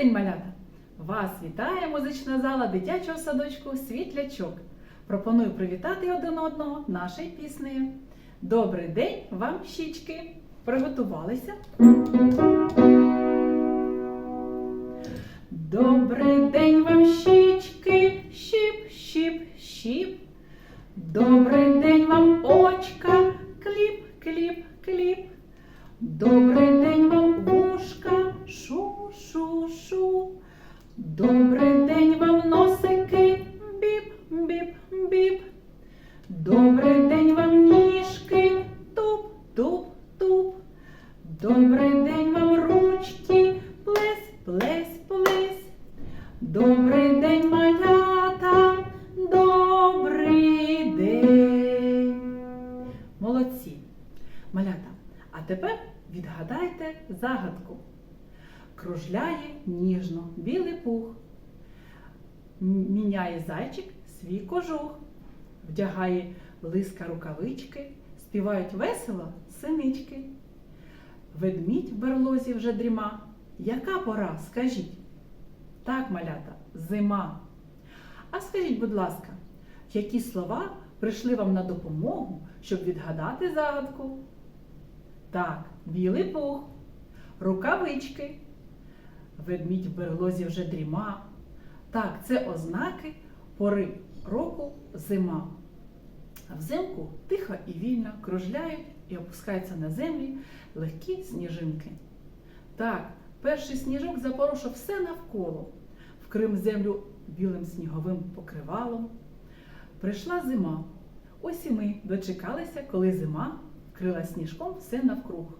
день, малята! Вас вітає музична зала дитячого садочку Світлячок. Пропоную привітати один одного нашою піснею. Добрий день вам, щічки! Приготувалися? Добрий день вам, щічки, щіп, щіп, щіп. Добрий день вам, очка, кліп, кліп, кліп. Добрий день вам, Добрий день, малята, добрий день. Молодці. Малята, а тепер відгадайте загадку. Кружляє ніжно білий пух. Міняє зайчик свій кожух. Вдягає лиска рукавички, співають весело синички. Ведмідь в берлозі вже дріма. Яка пора, скажіть? Так, малята, зима. А скажіть, будь ласка, які слова прийшли вам на допомогу, щоб відгадати загадку? Так, білий пух, рукавички, ведмідь в берлозі вже дріма. Так, це ознаки пори року зима. А взимку тихо і вільно кружляють і опускаються на землі легкі сніжинки. Так, перший сніжок запорошив все навколо, вкрив землю білим сніговим покривалом. Прийшла зима. Ось і ми дочекалися, коли зима вкрила сніжком все навкруг.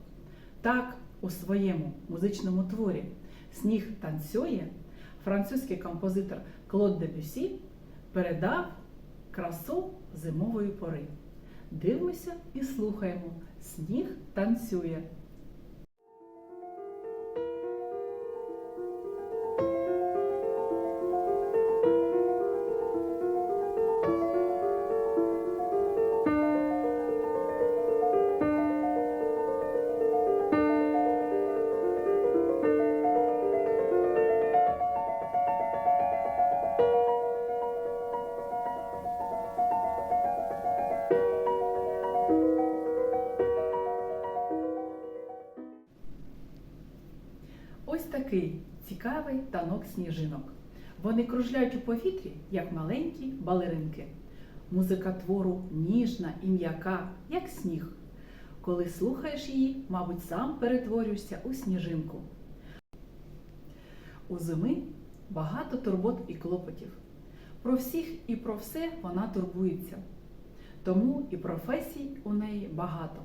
Так, у своєму музичному творі Сніг танцює французький композитор Клод Дебюсі передав красу зимової пори. Дивимося і слухаємо. Сніг танцює. Такий цікавий танок сніжинок. Вони кружляють у повітрі, як маленькі балеринки. Музика твору ніжна і м'яка, як сніг. Коли слухаєш її, мабуть, сам перетворюєшся у сніжинку. У зими багато турбот і клопотів. Про всіх і про все вона турбується. Тому і професій у неї багато.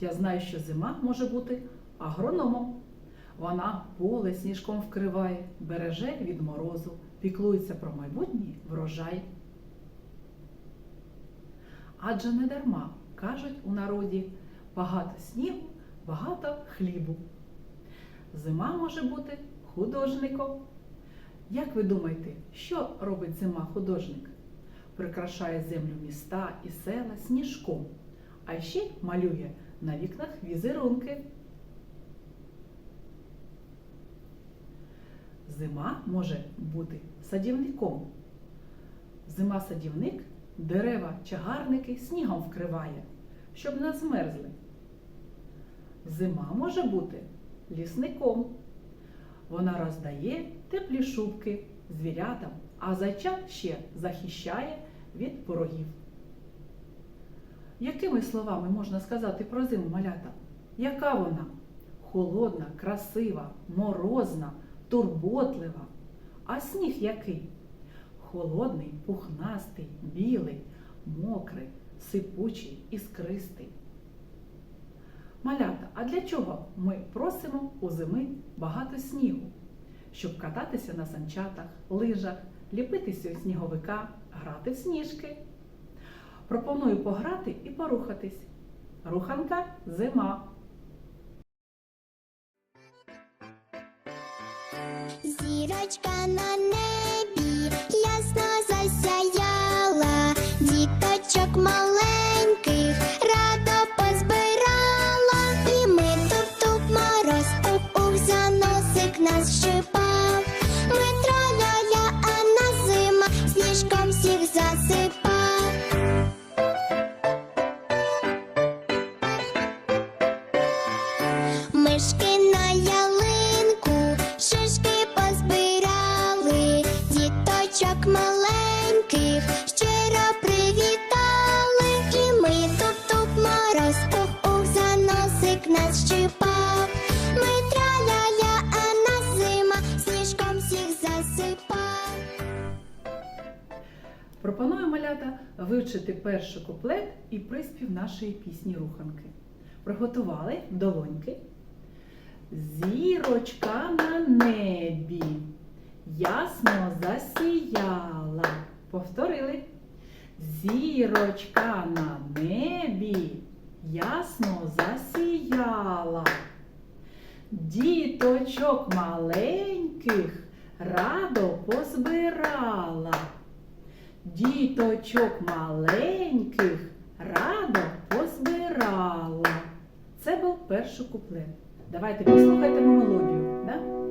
Я знаю, що зима може бути агрономом. Вона поле сніжком вкриває, береже від морозу, піклується про майбутній врожай. Адже не дарма кажуть у народі багато снігу, багато хлібу. Зима може бути художником. Як ви думаєте, що робить зима художник? Прикрашає землю міста і села сніжком, а ще малює на вікнах візерунки. Зима може бути садівником. Зима-садівник дерева, чагарники снігом вкриває, щоб не змерзли. Зима може бути лісником. Вона роздає теплі шубки звірятам, а зайчат ще захищає від ворогів. Якими словами можна сказати про зиму малята? Яка вона? Холодна, красива, морозна, турботлива. А сніг який? Холодний, пухнастий, білий, мокрий, сипучий, іскристий. Малята, а для чого ми просимо у зими багато снігу? Щоб кататися на санчатах, лижах, ліпитися у сніговика, грати в сніжки. Пропоную пограти і порухатись. Руханка зима. Зірочка на небі ясно засяяла, діточок маленьких радо позбирала, і ми тут туп мороз, туп ух за носик нас щипав. Ми трояля, а на зима сніжком всіх засипав. Мишки на ялинку, шишки. Вивчити перший куплет і приспів нашої пісні руханки. Приготували долоньки. Зірочка на небі ясно засіяла. Повторили. Зірочка на небі ясно засіяла. Діточок маленьких радо позбирала. Діточок маленьких радо позбирала. Це був перший куплет. Давайте послухайте мелодію. Да?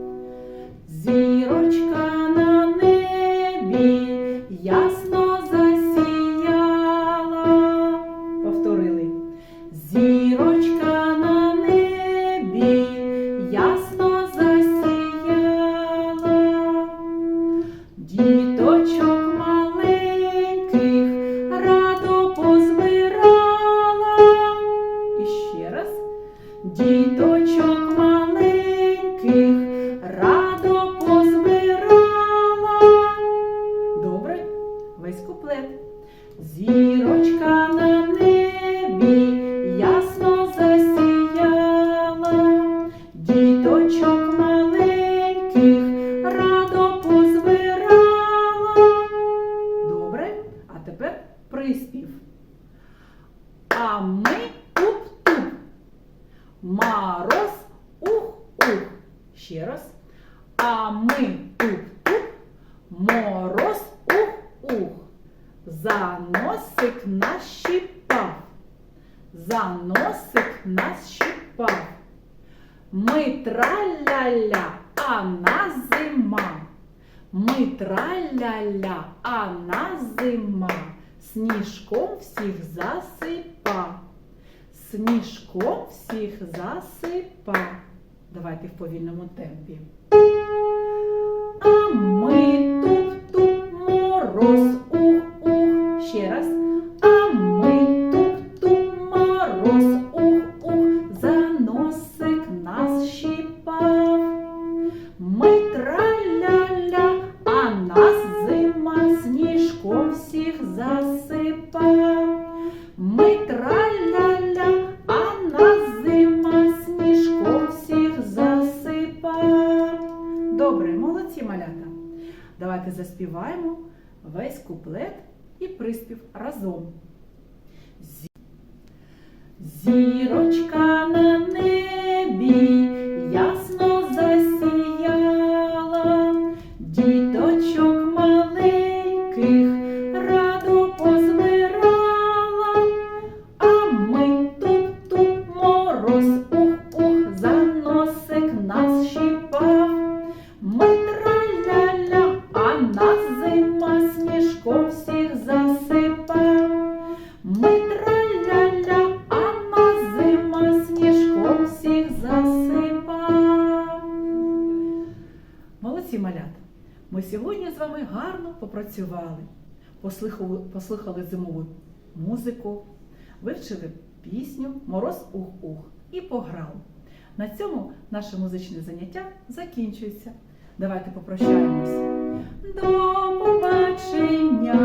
За носик нас щипав. За носик нас. Ми траля-ля, а нас зима. Ми траля-ля, а нас зима. Сніжком всіх засипа. Сніжком всіх засипа. Давайте в повільному темпі. А ми туп-туп мороз Добре, молодці малята. Давайте заспіваємо весь куплет і приспів разом. Зі- Зірочка на небі ясно засіяла, діточок ми гарно попрацювали, послухали, послухали зимову музику, вивчили пісню Мороз ух-ух і пограли. На цьому наше музичне заняття закінчується. Давайте попрощаємось. До побачення!